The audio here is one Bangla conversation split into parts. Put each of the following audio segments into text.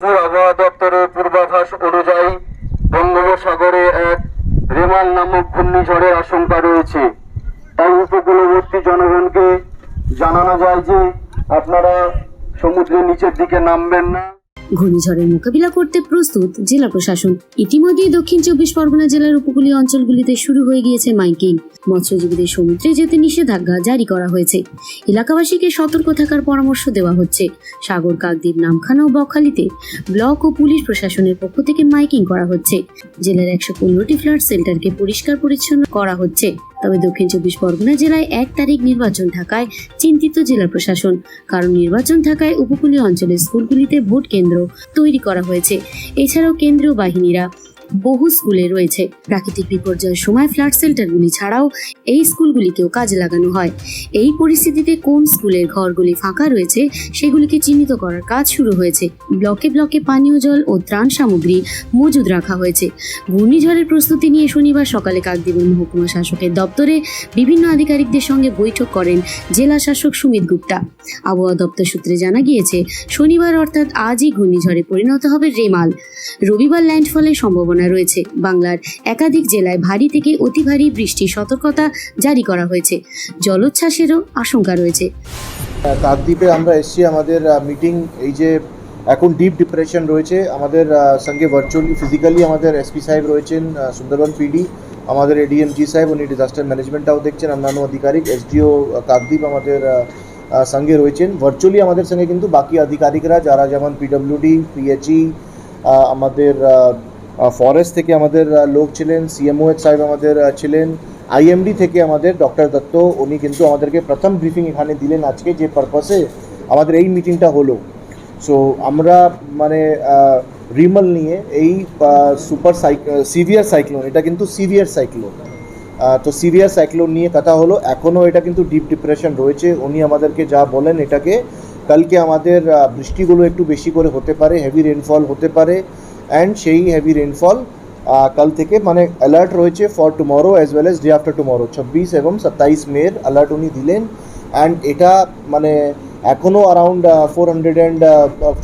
আবহাওয়া দপ্তরের পূর্বাভাস অনুযায়ী বঙ্গোপসাগরে এক রেমাল নামক ঘূর্ণিঝড়ের আশঙ্কা রয়েছে। তাই উপকূলবর্তী জনগণকে জানানো যায় যে আপনারা সমুদ্রের নিচের দিকে নামবেন না। ঘূর্ণিঝড়ের মোকাবিলা করতে প্রস্তুত জেলা প্রশাসন। ইতিমধ্যেই দক্ষিণ চব্বিশ পরগনা জেলার উপকূলীয় অঞ্চলগুলিতে শুরু হয়ে গিয়েছে মাইকিং। মৎস্যজীবীদের সমুদ্রে যেতে নিষেধাজ্ঞা জারি করা হয়েছে। এলাকাবাসীকে সতর্ক থাকার পরামর্শ দেওয়া হচ্ছে। সাগর, কাকদ্বীপ, নামখানা ও বকখালিতে ব্লক ও পুলিশ প্রশাসনের পক্ষ থেকে মাইকিং করা হচ্ছে। জেলার একশো পনেরোটি ফ্লাড সেল্টারকে পরিষ্কার পরিচ্ছন্ন করা হচ্ছে। তবে দক্ষিণ চব্বিশ পরগনা জেলায় এক তারিখ নির্বাচন থাকায় চিন্তিত জেলা প্রশাসন, কারণ নির্বাচন থাকায় উপকূলীয় অঞ্চলের স্কুলগুলিতে ভোট কেন্দ্র তৈরি করা হয়েছে। এছাড়াও কেন্দ্রীয় বাহিনীরা বহু স্কুলে রয়েছে। প্রাকৃতিক বিপর্যয়ের সময় ফ্ল্যাট সেল্টারগুলি ছাড়াও এই স্কুলগুলিকেও কাজে লাগানো হয়। এই পরিস্থিতিতে কোন স্কুলের ঘরগুলি ফাঁকা রয়েছে, সেগুলিকে চিহ্নিত করার কাজ শুরু হয়েছে। ব্লকে ব্লকে পানীয় জল ও ত্রাণ সামগ্রী মজুদ রাখা হয়েছে। ঘূর্ণিঝড়ের প্রস্তুতি নিয়ে শনিবার সকালে কাকদ্বীপের মহকুমা শাসকের দপ্তরে বিভিন্ন আধিকারিকদের সঙ্গে বৈঠক করেন জেলা শাসক সুমিত গুপ্তা। আবহাওয়া দপ্তর সূত্রে জানা গিয়েছে, শনিবার অর্থাৎ আজই ঘূর্ণিঝড়ে পরিণত হবে রেমাল। রবিবার ল্যান্ডফলের সম্ভাবনা রয়েছে। বাংলার একাধিক জেলায় ভারী থেকে অতি ভারী বৃষ্টির সতর্কতা জারি করা হয়েছে। জলোচ্ছ্বাসেরও আশঙ্কা রয়েছে। কাকদ্বীপে আমরা এসেছি, আমাদের মিটিং এই যে এখন ডিপ ডিপ্রেশন রয়েছে, আমাদের সঙ্গে ভার্চুয়ালি ফিজিক্যালি আমাদের এসপি সাহেব রয়েছেন সুন্দরবন পিডি আমাদের এডিএমজি সাহেব, উনি ডিজাস্টার ম্যানেজমেন্টটাও দেখছেন, অন্যান্য আধিকারিক এসডিও কাকদ্বীপ আমাদের সঙ্গে রয়েছেন। ভার্চুয়ালি আমাদের সঙ্গে কিন্তু বাকি আধিকারিকরা, যারা যেমন পিডব্লিউডি পিএইচই আমাদের ফরেস্ট থেকে আমাদের লোক ছিলেন সিএমওএচ সাহেব আমাদের ছিলেন আইএমডি থেকে আমাদের ডক্টর দত্ত, উনি কিন্তু আমাদেরকে প্রথম ব্রিফিং এখানে দিলেন আজকে যে পারপাসে আমাদের এই মিটিংটা হলো। সো আমরা মানে রিমল নিয়ে এই সুপার সাইক সিভিয়ার সাইক্লোন এটা কিন্তু সিভিয়ার সাইক্লোন তো সিভিয়ার সাইক্লোন নিয়ে কথা হলো, এখনও এটা কিন্তু ডিপ ডিপ্রেশন রয়েছে, উনি আমাদেরকে যা বলেন এটাকে, কালকে আমাদের বৃষ্টিগুলো একটু বেশি করে হতে পারে হেভি রেনফল হতে পারে অ্যান্ড সেই হেভি রেনফল কাল থেকে মানে অ্যালার্ট রয়েছে for tomorrow as well as day after tomorrow ছাব্বিশ এবং সাতাইশ মের অ্যালার্ট উনি দিলেন অ্যান্ড এটা মানে এখনও around four hundred and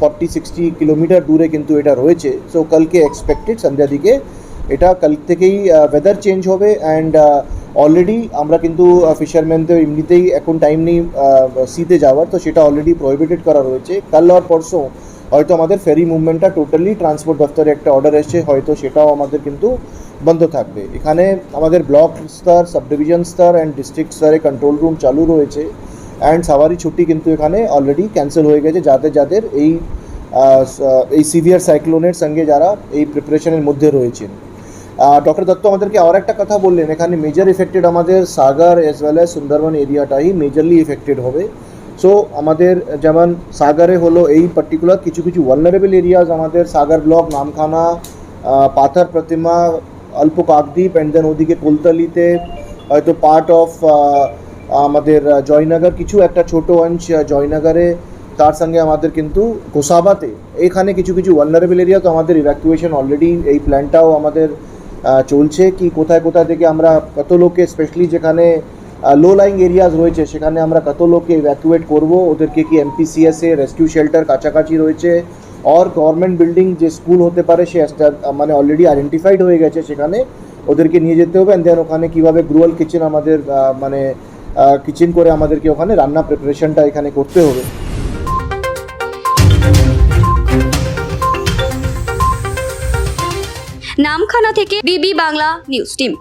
forty sixty kilometre দূরে কিন্তু এটা রয়েছে। সো কালকে এক্সপেক্টেড সন্ধ্যা দিকে এটা কাল থেকেই ওয়েদার চেঞ্জ হবে অ্যান্ড অলরেডি আমরা কিন্তু ফিশারম্যানদের এমনিতেই এখন টাইম নেই সিতে যাওয়ার, তো সেটা অলরেডি প্রহিবিটেড করা রয়েছে। কাল আর পরশু হয়তো আমাদের ফেরি মুভমেন্টটা টোটালি ট্রান্সপোর্ট দপ্তরে একটা অর্ডার এসছে, হয়তো সেটাও আমাদের কিন্তু বন্ধ থাকবে। এখানে আমাদের ব্লক স্তর সাব ডিভিশন স্তর অ্যান্ড ডিস্ট্রিক্ট স্তরে কন্ট্রোল রুম চালু রয়েছে অ্যান্ড সাওয়ারি ছুটি কিন্তু এখানে অলরেডি ক্যান্সেল হয়ে গেছে। যাদের যাদের এই এই সিভিয়ার সাইক্লোনের সঙ্গে যারা এই প্রিপারেশনের মধ্যে রয়েছেন। ডক্টর দত্ত, আমাদেরকে আর একটা কথা বললেন, এখানে মেজর এফেক্টেড আমাদের Sagar as well as Sundarban এরিয়াটাই majorly affected হবে। সো আমাদের যেমন সাগরে হলো এই পার্টিকুলার কিছু কিছু ভালনারেবল এরিয়াজ আমাদের সাগর ব্লক নামখানা পাথর প্রতিমা অল্প কাকদ্বীপ অ্যান্ড দেন ওদিকে কুলতলিতে হয়তো পার্ট অফ আমাদের জয়নগর কিছু একটা ছোট আহ, জয়নগরে তার সঙ্গে আমাদের কিন্তু গোসাবাতে এখানে কিছু কিছু ভালনারেবল এরিয়া তো আমাদের ইভ্যাকুয়েশন অলরেডি এই প্ল্যানটাও আমাদের চলছে কি কোথায় কোথায় থেকে আমরা কত লোককে স্পেশালি যেখানে লো লাইং এরিয়াজ রয়েছে। সেখানে আমরা কত লোককে ইভ্যাকুয়েট করব? ওদেরকে কি এমপিসিএসে রেস্কিউ শেল্টার কাছাকাছি রয়েছে? অর গভর্নমেন্ট বিল্ডিং যে স্কুল হতে পারে, সে মানে অলরেডি আইডেন্টিফাইড হয়ে গেছে সেখানে। ওদেরকে নিয়ে যেতে হবে। অ্যান্ড দেন ওখানে কীভাবে গ্রুয়াল কিচেন আমাদের মানে কিচেন করে আমাদেরকে ওখানে রান্না প্রিপারেশনটা এখানে করতে হবে। নামখানা থেকে বিবি বাংলা নিউজ টিম